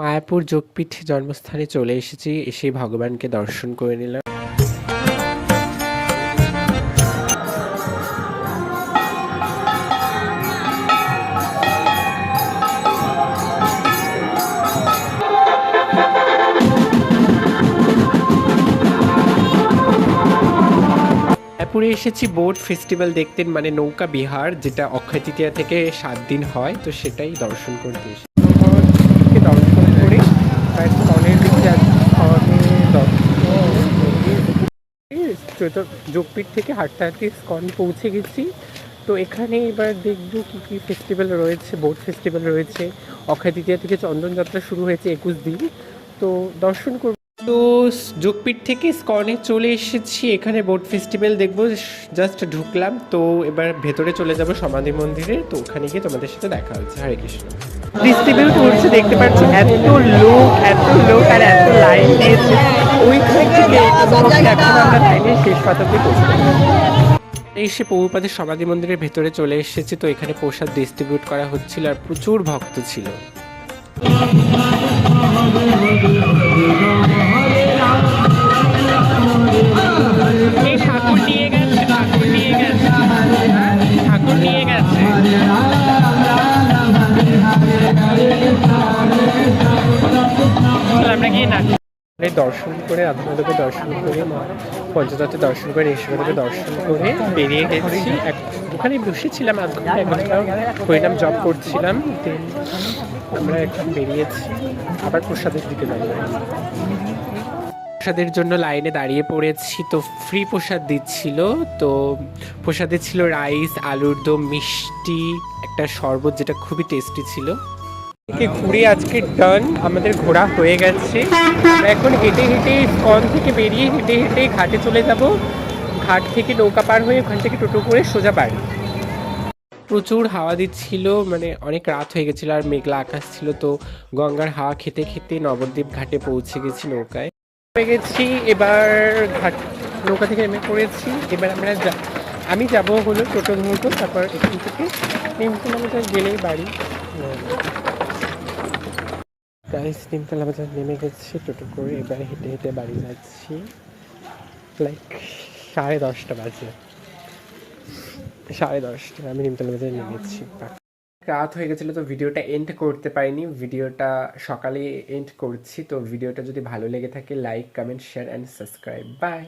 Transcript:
মায়াপুর যোগপীঠ জন্মস্থানে চলে এসেছি, এসে ভগবানকে দর্শন করে নিলাম। মায়াপুরে এসেছি বোট ফেস্টিভ্যাল দেখতে মানে নৌকা বিহার, যেটা অক্ষয় তৃতীয়া থেকে সাত দিন হয়, তো সেটাই দর্শন করতে এসেছি। যোগপীঠ থেকে হাঁটতে হাঁটতে স্কন পৌঁছে গেছি। তো এখানে এবার দেখব কী কী ফেস্টিভ্যাল রয়েছে বোট ফেস্টিভ্যাল রয়েছে। অক্ষয় তৃতীয়া থেকে চন্দনযাত্রা শুরু হয়েছে একুশ দিন। তো দর্শন করব তো যোগপীঠ থেকে স্কনে চলে এসেছি। এখানে বোট ফেস্টিভ্যাল দেখব। জাস্ট ঢুকলাম। তো এবার ভেতরে চলে যাব সমাধি মন্দিরে। তো ওখানে গিয়ে তোমাদের সাথে দেখা হচ্ছে। হরে কৃষ্ণ। ডিস্ট্রিবিউট করছে দেখতে পাচ্ছ এত লোক এত লোক আর এত লাইন দিয়েছে। ওইখান থেকে এখন আমরা লাইনের শেষ পাতাতে এসে পৌপাদের সমাধি মন্দিরের ভেতরে চলে এসেছি। তো এখানে প্রসাদ ডিস্ট্রিবিউট করা হচ্ছিল আর প্রচুর ভক্ত ছিল। আমরা গিয়ে দর্শন করে আপনাদেরকে দর্শন করে, মা পঞ্চতত্ত্ব দর্শন করে ঈশ্বরদেবকে দর্শন করে বেরিয়ে গেছি। এক- ওখানে বসেছিলাম আধ ঘণ্টা হরিনাম জব করছিলাম আমরা এখন বেরিয়েছি। আবার প্রসাদের দিকে যাব। প্রসাদের জন্য লাইনে দাঁড়িয়ে পড়েছি। তো ফ্রি প্রসাদ দিচ্ছিল। তো প্রসাদে ছিল রাইস আলুর দম, মিষ্টি, একটা শরবত যেটা খুবই টেস্টি ছিল। ঘুরে আজকে ডান আমাদের ঘোরা হয়ে গেছে। এখন হেঁটে হেঁটে কন থেকে বেরিয়ে হেঁটে হেঁটে ঘাটে চলে যাব। ঘাট থেকে নৌকা পার হয়ে ওখান থেকে টোটো করে সোজা বাড়ি। প্রচুর হাওয়া দিচ্ছিল মানে অনেক রাত হয়ে গেছিল আর মেঘলা আকাশ ছিল। তো গঙ্গার হাওয়া খেতে খেতে নবদ্বীপ ঘাটে পৌঁছে গেছি নৌকায়। গেছি, এবার ঘাট, নৌকা থেকে নেমে পড়েছি। এবার আমরা যা- আমি যাব হলো টোটো ধরবো, তারপর এখান থেকে নিমতলা বাজার গেলেই বাড়ি। গাইস নিমতলা বাজার নেমে গেছি, টোটো করে এবার হেঁটে হেঁটে বাড়ি যাচ্ছি। লাইক সাড়ে দশটা বাজে। সাড়ে দশটা, আমি নিমতলা বাজারে নেমেছি। রাত হয়ে গেছিল, তো ভিডিওটা এন্ড করতে পারিনি। ভিডিওটা সকালে এন্ড করছি, তো ভিডিওটা যদি ভালো লেগে থাকে like comment share and subscribe bye